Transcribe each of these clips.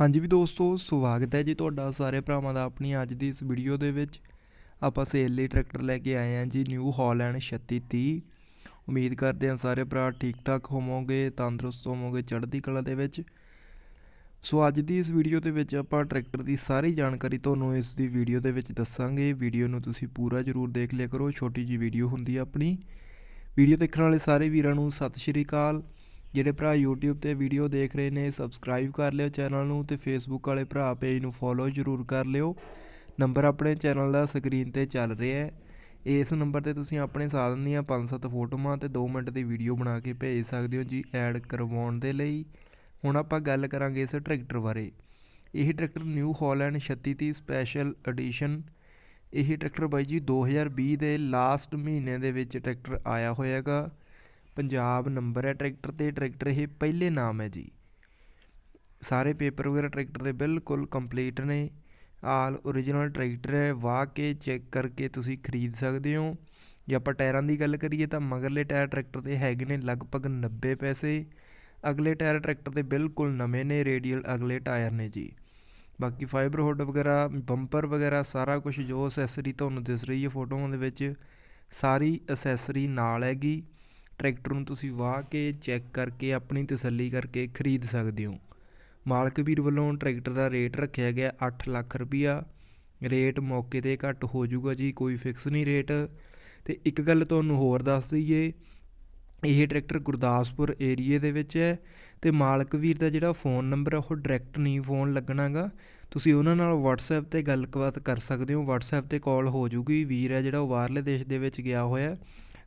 ਹਾਂਜੀ ਵੀ ਦੋਸਤੋ, ਸਵਾਗਤ ਹੈ ਜੀ ਤੁਹਾਡਾ ਸਾਰੇ ਭਰਾਵਾਂ ਦਾ ਆਪਣੀ ਅੱਜ ਦੀ ਇਸ ਵੀਡੀਓ ਦੇ ਵਿੱਚ। ਆਪਾਂ ਸੇਲ ਲਈ ਟਰੈਕਟਰ ਲੈ ਕੇ ਆਏ ਹਾਂ ਜੀ ਨਿਊ ਹਾਲੈਂਡ 3630 ਉਮੀਦ ਕਰਦੇ ਹਾਂ ਸਾਰੇ ਭਰਾ ਠੀਕ ਠਾਕ ਹੋਵੋਗੇ, ਤੰਦਰੁਸਤ ਹੋਵੋਗੇ ਚੜ੍ਹਦੀ ਕਲਾ ਦੇ ਵਿੱਚ। ਸੋ ਅੱਜ ਦੀ ਇਸ ਵੀਡੀਓ ਦੇ ਵਿੱਚ ਆਪਾਂ ਟਰੈਕਟਰ ਦੀ ਸਾਰੀ ਜਾਣਕਾਰੀ ਤੁਹਾਨੂੰ ਇਸ ਦੀ ਵੀਡੀਓ ਦੇ ਵਿੱਚ ਦੱਸਾਂਗੇ। ਵੀਡੀਓ ਨੂੰ ਤੁਸੀਂ ਪੂਰਾ ਜ਼ਰੂਰ ਦੇਖ ਲਿਆ ਕਰੋ, ਛੋਟੀ ਜੀ ਵੀਡੀਓ ਹੁੰਦੀ ਹੈ ਆਪਣੀ। ਵੀਡੀਓ ਦੇਖਣ ਵਾਲੇ ਸਾਰੇ ਵੀਰਾਂ ਨੂੰ ਸਤਿ ਸ਼੍ਰੀ ਅਕਾਲ। ਜਿਹੜੇ ਭਰਾ YouTube ਤੇ ਵੀਡੀਓ ਦੇਖ ਰਹੇ ਨੇ ਸਬਸਕ੍ਰਾਈਬ ਕਰ ਲਿਓ ਚੈਨਲ ਨੂੰ ਤੇ Facebook ਵਾਲੇ ਭਰਾ ਪੇਜ ਨੂੰ ਫੋਲੋ ਜ਼ਰੂਰ ਕਰ ਲਿਓ। ਨੰਬਰ ਆਪਣੇ ਚੈਨਲ ਦਾ ਸਕਰੀਨ ਤੇ ਚੱਲ ਰਿਹਾ ਹੈ। ਇਸ ਨੰਬਰ ਤੇ ਤੁਸੀਂ ਆਪਣੇ ਸਾਧਨ ਦੀਆਂ 5-7 ਫੋਟੋਆਂ ਤੇ 2 ਮਿੰਟ ਦੀ ਵੀਡੀਓ ਬਣਾ ਕੇ ਭੇਜ ਸਕਦੇ ਹੋ ਜੀ ਐਡ ਕਰਵਾਉਣ ਦੇ ਲਈ। ਹੁਣ ਆਪਾਂ ਗੱਲ ਕਰਾਂਗੇ ਇਸ ਟਰੈਕਟਰ ਬਾਰੇ। ਇਹ tractor new holland 3630 special edition ਇਹ ਟਰੈਕਟਰ ਬਾਈ ਜੀ 2020 ਦੇ ਲਾਸਟ ਮਹੀਨੇ ਦੇ ਵਿੱਚ ਟਰੈਕਟਰ ਆਇਆ ਹੋਇਆਗਾ। ਪੰਜਾਬ ਨੰਬਰ ਹੈ, ਟਰੈਕਟਰ ਤੇ ਟਰੈਕਟਰ ਇਹ ਪਹਿਲੇ ਨਾਮ ਹੈ ਜੀ। ਸਾਰੇ ਪੇਪਰ ਵਗੈਰਾ ਟਰੈਕਟਰ ਦੇ ਬਿਲਕੁਲ ਕੰਪਲੀਟ ਨੇ। ਆਲ origignal ਟਰੈਕਟਰ ਹੈ, ਵਾਹ ਕੇ ਚੈੱਕ ਕਰਕੇ ਤੁਸੀਂ ਖਰੀਦ ਸਕਦੇ ਹੋ। ਜੇ ਆਪਾਂ ਟਾਇਰਾਂ ਦੀ ਗੱਲ ਕਰੀਏ ਤਾਂ ਮਗਰਲੇ ਟਾਇਰ ਟਰੈਕਟਰ ਦੇ ਹੈਗੇ ਨੇ ਲਗਭਗ 90 ਪੈਸੇ। ਅਗਲੇ ਟਾਇਰ ਟਰੈਕਟਰ ਦੇ ਬਿਲਕੁਲ ਨਵੇਂ ਨੇ, ਰੇਡੀਅਲ ਅਗਲੇ ਟਾਇਰ ਨੇ ਜੀ। ਬਾਕੀ ਫਾਈਬਰ ਹੁੱਡ ਵਗੈਰਾ ਬੰਪਰ ਵਗੈਰਾ, ਸਾਰਾ ਕੁਝ ਜੋ ਅਸੈਸਰੀ ਤੁਹਾਨੂੰ ਦਿਸ ਰਹੀ ਹੈ ਫੋਟੋਆਂ ਦੇ ਵਿੱਚ, ਸਾਰੀ ਅਸੈਸਰੀ ਨਾਲ ਹੈਗੀ। ਟਰੈਕਟਰ ਨੂੰ ਤੁਸੀਂ ਵਾਹ ਕੇ ਚੈੱਕ ਕਰਕੇ, ਆਪਣੀ ਤਸੱਲੀ ਕਰਕੇ ਖਰੀਦ ਸਕਦੇ ਹੋ। ਮਾਲਕ ਵੀਰ ਵੱਲੋਂ ਟਰੈਕਟਰ ਦਾ ਰੇਟ ਰੱਖਿਆ ਗਿਆ 8 ਲੱਖ ਰੁਪਈਆ। ਰੇਟ ਮੌਕੇ ਤੇ ਘੱਟ ਹੋ ਜਾਊਗਾ ਜੀ, ਕੋਈ ਫਿਕਸ ਨਹੀਂ ਰੇਟ। ਤੇ ਇੱਕ ਗੱਲ ਤੁਹਾਨੂੰ ਹੋਰ ਦੱਸ ਦਈਏ, ਇਹ ਟਰੈਕਟਰ ਗੁਰਦਾਸਪੁਰ ਏਰੀਏ ਦੇ ਵਿੱਚ ਹੈ ਤੇ ਮਾਲਕ ਵੀਰ ਦਾ ਜਿਹੜਾ ਫੋਨ ਨੰਬਰ ਹੈ ਉਹ ਡਾਇਰੈਕਟ ਨਹੀਂ ਫੋਨ ਲੱਗਣਾਗਾ ਤੁਸੀਂ ਉਹਨਾਂ ਨਾਲ WhatsApp ਤੇ ਗੱਲਬਾਤ ਕਰ ਸਕਦੇ ਹੋ। WhatsApp ਤੇ ਕਾਲ ਹੋ ਜੂਗੀ ਵੀਰ ਹੈ ਜਿਹੜਾ ਉਹ ਬਾਹਰਲੇ ਦੇਸ਼ ਦੇ ਵਿੱਚ ਗਿਆ ਹੋਇਆ।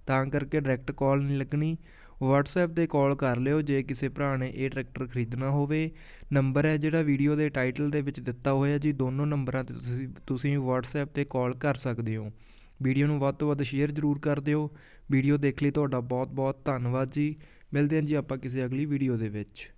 ਤਾਂ ਕਰਕੇ ਡਾਇਰੈਕਟ ਕਾਲ ਨਹੀਂ ਲੱਗਣੀ। WhatsApp ਤੇ ਕਾਲ ਕਰ ਲਿਓ, ਜੇ ਕਿਸੇ ਭਰਾ ਨੇ ਇਹ ਟਰੈਕਟਰ ਖਰੀਦਣਾ ਹੋਵੇ। ਨੰਬਰ ਹੈ ਜਿਹੜਾ ਵੀਡੀਓ ਦੇ ਟਾਈਟਲ ਦੇ ਵਿੱਚ ਦਿੱਤਾ ਹੋਇਆ ਜੀ, ਦੋਨੋਂ ਨੰਬਰਾਂ ਤੇ ਤੁਸੀਂ ਤੁਸੀਂ WhatsApp ਤੇ ਕਾਲ ਕਰ ਸਕਦੇ ਹੋ। ਵੀਡੀਓ ਨੂੰ ਵੱਧ ਤੋਂ ਵੱਧ ਸ਼ੇਅਰ ਜ਼ਰੂਰ ਕਰ ਦਿਓ। ਵੀਡੀਓ ਦੇਖ ਲਈ ਤੁਹਾਡਾ ਬਹੁਤ ਬਹੁਤ ਧੰਨਵਾਦ ਜੀ। ਮਿਲਦੇ ਹਾਂ ਜੀ ਆਪਾਂ ਕਿਸੇ ਅਗਲੀ ਵੀਡੀਓ ਦੇ ਵਿੱਚ।